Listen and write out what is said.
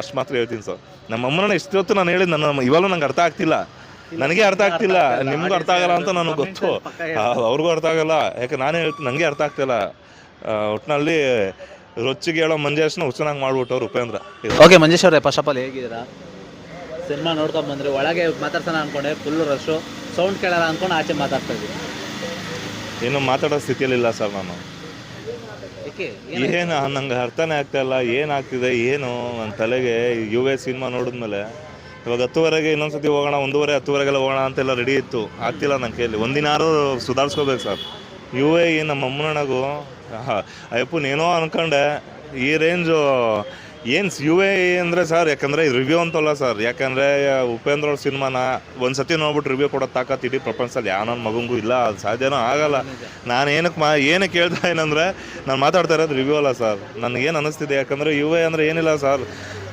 ಅಷ್ಟು ಮಾತ್ರ ಹೇಳ್ತೀನಿ ಸರ್. ನಮ್ಮ ಅಮ್ಮನ ಇಷ್ಟೊತ್ತು ನಾನು ಹೇಳಿದ್ದು ನನ್ನ ಇವಾಗಲೂ ನಂಗೆ ಅರ್ಥ ಆಗ್ತಿಲ್ಲ. ನನಗೆ ಅರ್ಥ ಆಗ್ತಿಲ್ಲ. ನಿಮ್ಗೂ ಅರ್ಥ ಆಗಲ್ಲ ಅಂತ ನನಗೆ ಗೊತ್ತು. ಅವ್ರಿಗೂ ಅರ್ಥ ಆಗಲ್ಲ. ಯಾಕೆ ನಾನೇ ಹೇಳ್ತೀನಿ ನನಗೆ ಅರ್ಥ ಆಗ್ತಿಲ್ಲ. ಒಟ್ಟಿನಲ್ಲಿ ರೊಚ್ಚಿಗೆ ಹೇಳೋ ಮಂಜೇಶ್ನ ಹುಚ್ಚನಾಗಿ ಮಾಡ್ಬಿಟ್ಟವ್ರು ಉಪೇಂದ್ರ. ಓಕೆ ಮಂಜೇಶ್ ಅವರೇ ಫಸ್ಟ್ ಆಫ್ ಆಲ್ ಹೇಗಿದ್ದೀರಾ? ಸಿನಿಮಾ ನೋಡ್ಕೊಂಡು ಬಂದ್ರೆ ಒಳಗೆ ಮಾತಾಡ್ಸೋಣ ಅನ್ಕೊಂಡೆ ಫುಲ್ ರಶ್ಶು ಸೌಂಡ್ ಕೇಳಲ್ಲ ಅನ್ಕೊಂಡು ಆಚೆ ಮಾತಾಡ್ತಾ ಇದ್ದೀನಿ. ಏನು ಮಾತಾಡೋ ಸ್ಥಿತಿಯಲ್ಲಿಲ್ಲ ಸರ್ ನಾನು. ಏನು ನಂಗೆ ಅರ್ಥನೇ ಆಗ್ತಾ ಇಲ್ಲ ಏನಾಗ್ತಿದೆ ಏನು? ನನ್ನ ತಲೆಗೆ ಯು ಎ ಸಿನಿಮಾ ನೋಡಿದ್ಮೇಲೆ ಇವಾಗ ಹತ್ತುವರೆಗೆ ಇನ್ನೊಂದ್ಸತಿ ಹೋಗೋಣ, ಒಂದೂವರೆ, ಹತ್ತುವರೆಗೆಲ್ಲ ಹೋಗೋಣ ಅಂತೆಲ್ಲ ರೆಡಿ ಇತ್ತು. ಆಗ್ತಿಲ್ಲ ನನ್ನ ಕೈಯಲ್ಲಿ ಒಂದಿನಾರು ಸುಧಾರಿಸ್ಕೋಬೇಕು ಸರ್. ಯು ಎ ನಮ್ಮ ಅಮ್ಮನಗೂ ಅಯ್ಯಪ್ಪ ಏನೋ ಅನ್ಕೊಂಡೆ, ಈ ರೇಂಜು ಏನು ಯು ಎ ಅಂದರೆ ಸರ್, ಯಾಕಂದರೆ ರಿವ್ಯೂ ಅಂತಲ್ಲ ಸರ್. ಯಾಕಂದರೆ, ಉಪೇಂದ್ರ ಅವ್ರ ಸಿನಿಮಾನ ಒಂದು ಸತಿ ನೋಡ್ಬಿಟ್ಟು ರಿವ್ಯೂ ಕೊಡೋ ತಾಕತ್ತು ಇಡೀ ಪ್ರಪಂಚದಲ್ಲಿ ಯಾವ ನನ್ನ ಮಗಂಗೂ ಇಲ್ಲ, ಅದು ಸಾಧ್ಯನೂ ಆಗಲ್ಲ. ನಾನು ಏನಕ್ಕೆ ಮಾ ಏನಕ್ಕೆ ಹೇಳ್ತಾ ಏನಂದರೆ, ನಾನು ಮಾತಾಡ್ತಾ ಇರೋದು ರಿವ್ಯೂ ಅಲ್ಲ ಸರ್. ನನಗೇನು ಅನ್ನಿಸ್ತಿದೆ ಯಾಕಂದರೆ ಯು ಎ ಅಂದರೆ ಏನಿಲ್ಲ ಸರ್.